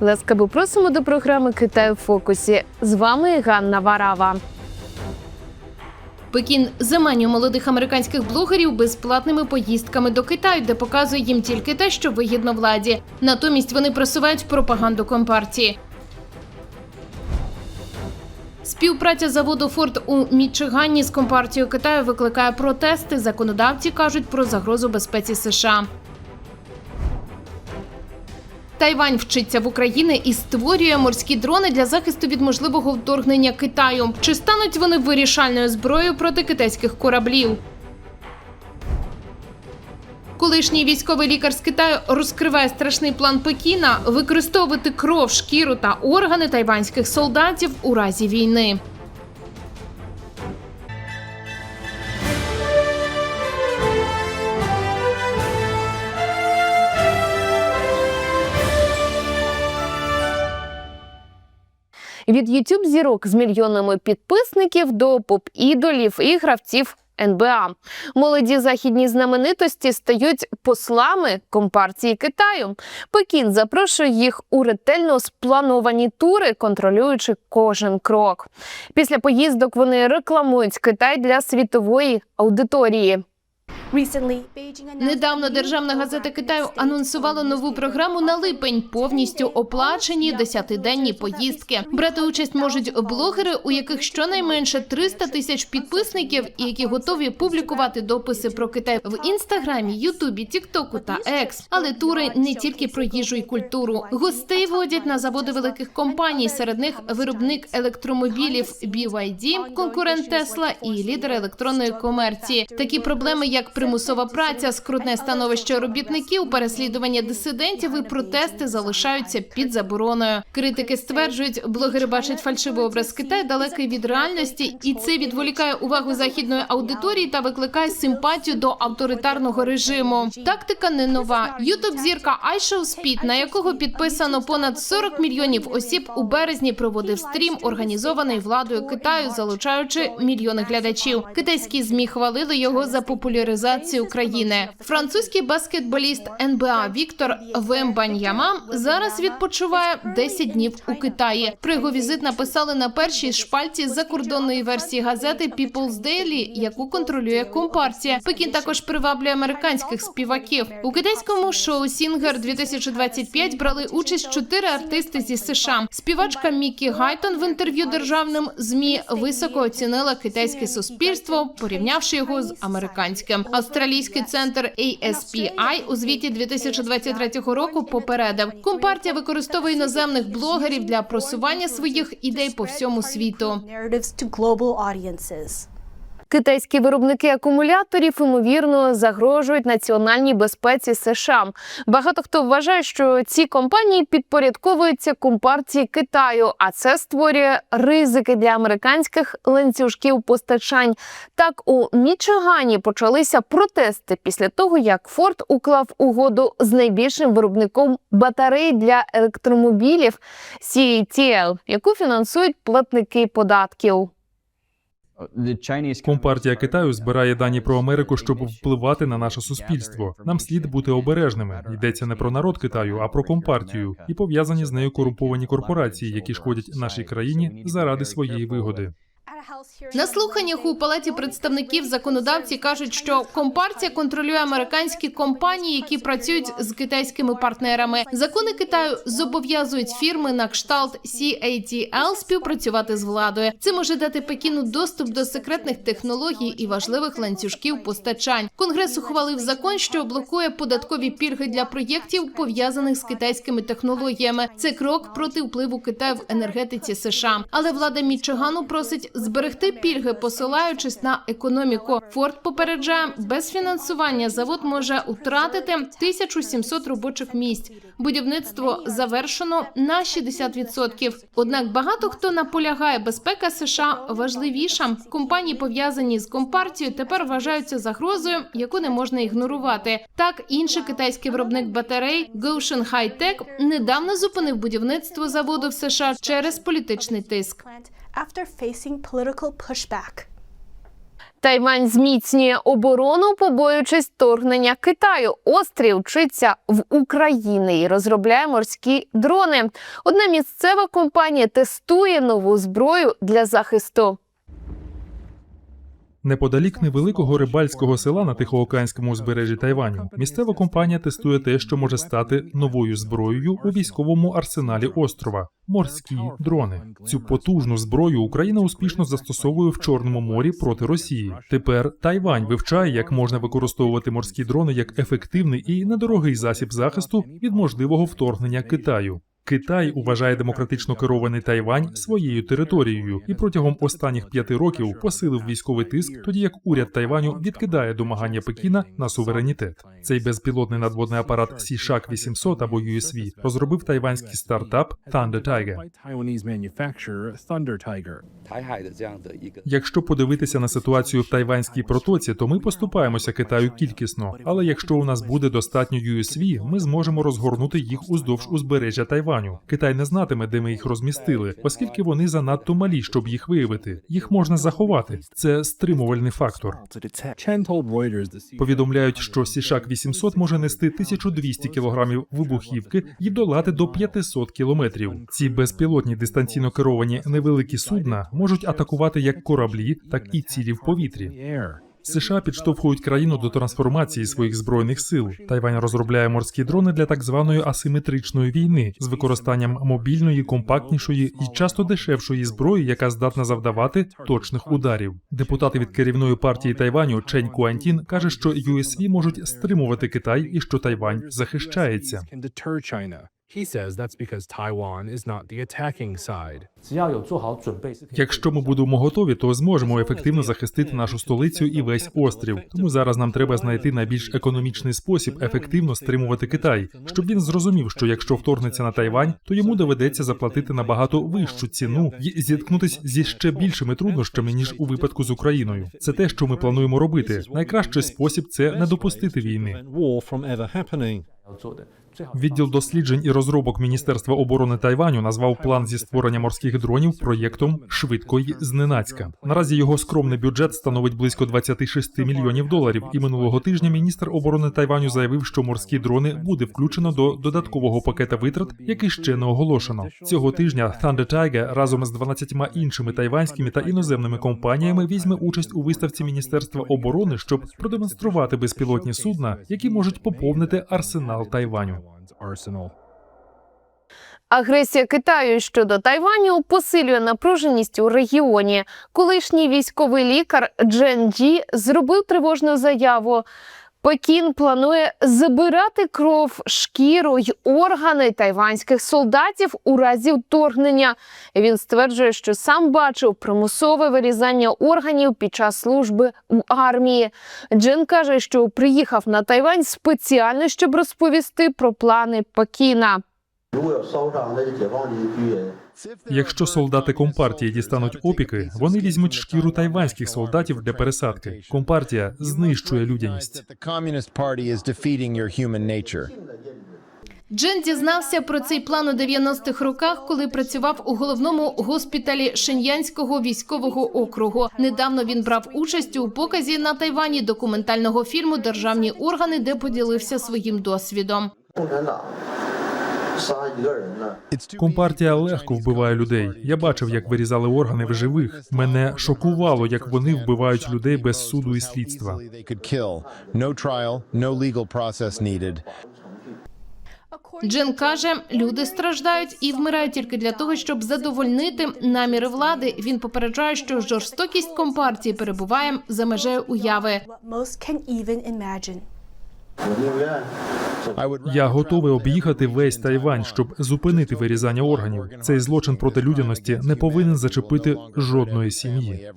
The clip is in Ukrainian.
Ласкаво просимо до програми Китай у фокусі. З вами Ганна Варава. Пекін заманює молодих американських блогерів безплатними поїздками до Китаю, де показує їм тільки те, що вигідно владі. Натомість вони просувають пропаганду компартії. Співпраця заводу Форд у Мічигані з компартією Китаю викликає протести. Законодавці кажуть про загрозу безпеці США. Тайвань вчиться в Україні і створює морські дрони для захисту від можливого вторгнення Китаю. Чи стануть вони вирішальною зброєю проти китайських кораблів? Колишній військовий лікар з Китаю розкриває страшний план Пекіна використовувати кров, шкіру та органи тайванських солдатів у разі війни. Від youtube зірок з мільйонами підписників до поп-ідолів і гравців НБА. Молоді західні знаменитості стають послами компартії Китаю. Пекін запрошує їх у ретельно сплановані тури, контролюючи кожен крок. Після поїздок вони рекламують Китай для світової аудиторії. Недавно державна газета Китаю анонсувала нову програму на липень, повністю оплачені десятиденні поїздки. Брати участь можуть блогери, у яких щонайменше 300 тисяч підписників, і які готові публікувати дописи про Китай в інстаграмі, Ютубі, Тіктоку та Екс. Але тури не тільки про їжу і культуру. Гостей водять на заводи великих компаній. Серед них виробник електромобілів BYD, конкурент Тесла і лідер електронної комерції. Такі проблеми, як примусова праця, скрутне становище робітників, переслідування дисидентів і протести залишаються під забороною. Критики стверджують, блогери бачать фальшивий образ Китаю далекий від реальності, і це відволікає увагу західної аудиторії та викликає симпатію до авторитарного режиму. Тактика не нова. Ютуб зірка iShow Speed, на якого підписано понад 40 мільйонів осіб, у березні проводив стрім, організований владою Китаю, залучаючи мільйони глядачів. Китайські змі хвалили його за популяризацію України. Французький баскетболіст НБА Віктор Вембаньяма зараз відпочиває 10 днів у Китаї. Про його візит написали на першій шпальці закордонної версії газети People's Daily, яку контролює компартія. Пекін також приваблює американських співаків у китайському шоу Сінгер 2025 брали участь чотири артисти зі США. Співачка Мікі Гайтон в інтерв'ю державним змі високо оцінила китайське суспільство, порівнявши його з американським. Австралійський центр ASPI у звіті 2023 року попередив, компартія використовує іноземних блогерів для просування своїх ідей по всьому світу. Китайські виробники акумуляторів ймовірно загрожують національній безпеці США. Багато хто вважає, що ці компанії підпорядковуються компартії Китаю, а це створює ризики для американських ланцюжків постачань. Так у Мічигані почалися протести після того, як Форд уклав угоду з найбільшим виробником батарей для електромобілів CATL, яку фінансують платники податків. Компартія Китаю збирає дані про Америку, щоб впливати на наше суспільство. Нам слід бути обережними. Йдеться не про народ Китаю, а про компартію і пов'язані з нею корумповані корпорації, які шкодять нашій країні заради своєї вигоди. На слуханнях у палаті представників законодавці кажуть, що компартія контролює американські компанії, які працюють з китайськими партнерами. Закони Китаю зобов'язують фірми на кшталт CATL співпрацювати з владою. Це може дати Пекіну доступ до секретних технологій і важливих ланцюжків постачань. Конгрес ухвалив закон, що блокує податкові пільги для проєктів, пов'язаних з китайськими технологіями. Це крок проти впливу Китаю в енергетиці США. Але влада Мічигану просить зберегти пільги, посилаючись на економіку. Форд попереджає, без фінансування завод може втратити 1700 робочих місць. Будівництво завершено на 60%. Однак багато хто наполягає, безпека США важливіша. Компанії, пов'язані з компартією, тепер вважаються загрозою, яку не можна ігнорувати. Так, інший китайський виробник батарей Goshen High-Tech недавно зупинив будівництво заводу в США через політичний тиск. After facing political pushback. Тайвань зміцнює оборону, побоюючись вторгнення Китаю. Острів вчиться в Україні і розробляє морські дрони. Одна місцева компанія тестує нову зброю для захисту. Неподалік невеликого рибальського села на Тихоокеанському узбережжі Тайваню місцева компанія тестує те, що може стати новою зброєю у військовому арсеналі острова морські дрони. Цю потужну зброю Україна успішно застосовує в Чорному морі проти Росії. Тепер Тайвань вивчає, як можна використовувати морські дрони як ефективний і недорогий засіб захисту від можливого вторгнення Китаю. Китай уважає демократично керований Тайвань своєю територією і протягом останніх п'яти років посилив військовий тиск, тоді як уряд Тайваню відкидає домагання Пекіна на суверенітет. Цей безпілотний надводний апарат Сішак 800 або USV розробив тайванський стартап Thunder Tiger. Якщо подивитися на ситуацію в тайванській протоці, то ми поступаємося Китаю кількісно. Але якщо у нас буде достатньо USV, ми зможемо розгорнути їх уздовж узбережжя Тайваню. Китай не знатиме, де ми їх розмістили, оскільки вони занадто малі, щоб їх виявити. Їх можна заховати. Це стримувальний фактор. Повідомляють, що Сішак 800 може нести 1200 кілограмів вибухівки і долати до 500 кілометрів. Ці безпілотні дистанційно керовані невеликі судна можуть атакувати як кораблі, так і цілі в повітрі. США підштовхують країну до трансформації своїх збройних сил. Тайвань розробляє морські дрони для так званої асиметричної війни з використанням мобільної, компактнішої і часто дешевшої зброї, яка здатна завдавати точних ударів. Депутати від керівної партії Тайваню Чень Куантін каже, що USV можуть стримувати Китай і що Тайвань захищається. He says that's because Taiwan is not the attacking side. Якщо ми будемо готові, то зможемо ефективно захистити нашу столицю і весь острів. Тому зараз нам треба знайти найбільш економічний спосіб ефективно стримувати Китай, щоб він зрозумів, що якщо вторгнеться на Тайвань, то йому доведеться заплатити набагато вищу ціну і зіткнутись зі ще більшими труднощами ніж у випадку з Україною. Це те, що ми плануємо робити. Найкращий спосіб це не допустити війни. Відділ досліджень і розробок Міністерства оборони Тайваню назвав план зі створення морських дронів проєктом швидкої зненацька. Наразі його скромний бюджет становить близько 26 мільйонів доларів. І минулого тижня міністр оборони Тайваню заявив, що морські дрони буде включено до додаткового пакета витрат, який ще не оголошено. Цього тижня Thunder Tiger разом з 12 іншими тайванськими та іноземними компаніями візьме участь у виставці Міністерства оборони, щоб продемонструвати безпілотні судна, які можуть поповнити арсенал Тайваню. Arsenal. Агресія Китаю щодо Тайваню посилює напруженість у регіоні. Колишній військовий лікар Джен Джі зробив тривожну заяву. Пекін планує забирати кров, шкіру й органи тайванських солдатів у разі вторгнення. Він стверджує, що сам бачив примусове вирізання органів під час служби в армії. Джен каже, що приїхав на Тайвань спеціально, щоб розповісти про плани Пекіна. Якщо солдати компартії дістануть опіки, вони візьмуть шкіру тайванських солдатів для пересадки. Компартія знищує людяність. Джин дізнався про цей план у 90-х роках, коли працював у головному госпіталі Шеньянського військового округу. Недавно він брав участь у показі на Тайвані документального фільму Державні органи, де поділився своїм досвідом. Компартія легко вбиває людей. Я бачив, як вирізали органи в живих. Мене шокувало, як вони вбивають людей без суду і слідства. Джен каже, люди страждають і вмирають тільки для того, щоб задовольнити наміри влади. Він попереджає, що жорстокість компартії перебуває за межею уяви. Я готовий об'їхати весь Тайвань, щоб зупинити вирізання органів. Цей злочин проти людяності не повинен зачепити жодної сім'ї.